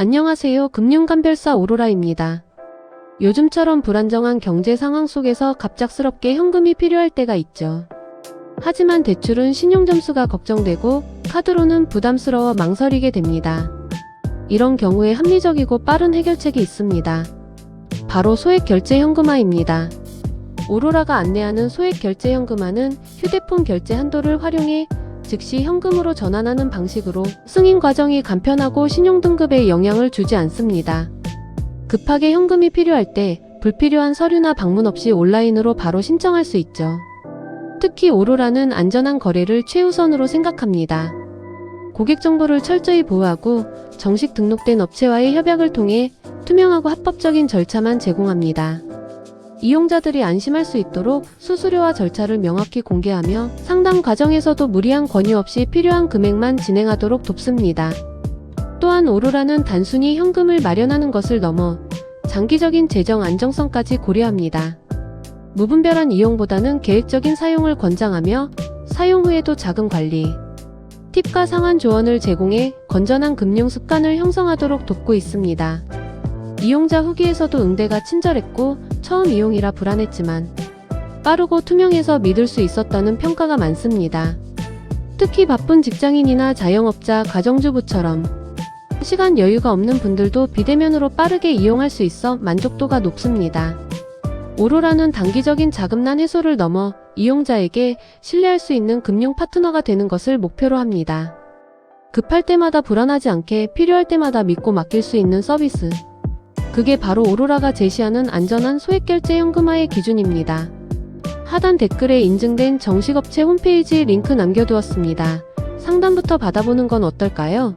안녕하세요. 금융감별사 오로라입니다. 요즘처럼 불안정한 경제 상황 속에서 갑작스럽게 현금이 필요할 때가 있죠. 하지만 대출은 신용점수가 걱정되고 카드로는 부담스러워 망설이게 됩니다. 이런 경우에 합리적이고 빠른 해결책이 있습니다. 바로 소액 결제 현금화입니다. 오로라가 안내하는 소액 결제 현금화는 휴대폰 결제 한도를 활용해 즉시 현금으로 전환하는 방식으로 승인 과정이 간편하고 신용등급에 영향을 주지 않습니다. 급하게 현금이 필요할 때 불필요한 서류나 방문 없이 온라인으로 바로 신청할 수 있죠. 특히 오로라는 안전한 거래를 최우선으로 생각합니다. 고객 정보를 철저히 보호하고 정식 등록된 업체와의 협약을 통해 투명하고 합법적인 절차만 제공합니다. 이용자들이 안심할 수 있도록 수수료와 절차를 명확히 공개하며 상담 과정에서도 무리한 권유 없이 필요한 금액만 진행하도록 돕습니다. 또한 오로라는 단순히 현금을 마련하는 것을 넘어 장기적인 재정 안정성까지 고려합니다. 무분별한 이용보다는 계획적인 사용을 권장하며 사용 후에도 자금 관리, 팁과 상환 조언을 제공해 건전한 금융 습관을 형성하도록 돕고 있습니다. 이용자 후기에서도 응대가 친절했고 처음 이용이라 불안했지만 빠르고 투명해서 믿을 수 있었다는 평가가 많습니다. 특히 바쁜 직장인이나 자영업자, 가정주부처럼 시간 여유가 없는 분들도 비대면으로 빠르게 이용할 수 있어 만족도가 높습니다. 오로라는 단기적인 자금난 해소를 넘어 이용자에게 신뢰할 수 있는 금융 파트너가 되는 것을 목표로 합니다. 급할 때마다 불안하지 않게 필요할 때마다 믿고 맡길 수 있는 서비스. 그게 바로 오로라가 제시하는 안전한 소액결제 현금화의 기준입니다. 하단 댓글에 인증된 정식 업체 홈페이지 링크 남겨두었습니다. 상담부터 받아보는 건 어떨까요?